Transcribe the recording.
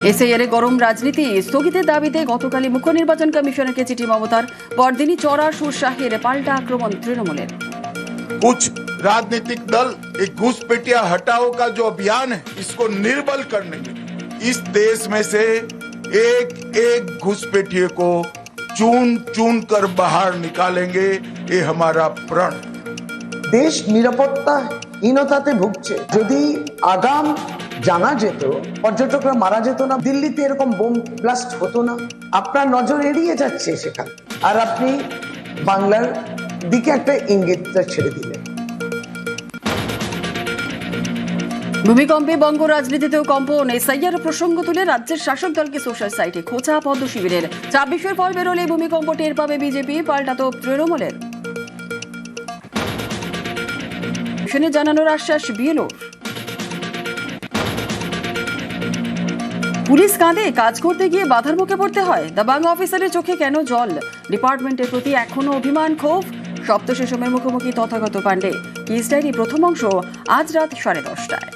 SIR গরম রাজনীতি স্থগিতের দাবিতে গতকালই মুখ্য নির্বাচন কমিশনারকে চিঠি মমতার পরদিনই চড়া সুরশাহের পাল্টা আক্রমণ তৃণমূলের कुछ राजनीतिक दल एक घुसपैठिया हटाओ का जो अभियान है इसको निर्बल करने के लिए इस देश में से एक एक घुसपैठिए को चून चून कर बाहर निकालेंगे ये हमारा प्रण है দেশ নিরাপত্তাহীনতাতে ভুগছে যদি আগাম জানা যেত, পর্যটকরা মারা যেত না, দিল্লিতে এরকম বোম ব্লাস্ট হতো না। আপনার নজর এড়িয়ে যাচ্ছে সেখানে। আর আপনি বাংলার দিকে একটা ইঙ্গিতটা ছেড়ে দিলেন। ভূমিকম্পে বঙ্গ রাজনীতিতেও কম্পন, এসআইআর প্রসঙ্গ তুলে রাজ্যের শাসক দলকে সোশ্যাল সাইটে খোঁচা পদ্ম শিবিরের ছাব্বিশের ফল বেরোলে ভূমিকম্প টের পাবে বিজেপি পাল্টাতো তৃণমূলের। জানানোর আশ্বাস বিএলওর। পুলিশ কাঁধে কাজ করতে গিয়ে বাধার মুখে পড়তে হয়। দাবাং অফিসারের চোখে কেন জল? ডিপার্টমেন্টের প্রতি এখনও অভিমান, ক্ষোভ? সপ্তশেষমের মুখোমুখি তথাগত পাণ্ডে। কি প্রথম অংশ আজ রাত সাড়ে দশটায়।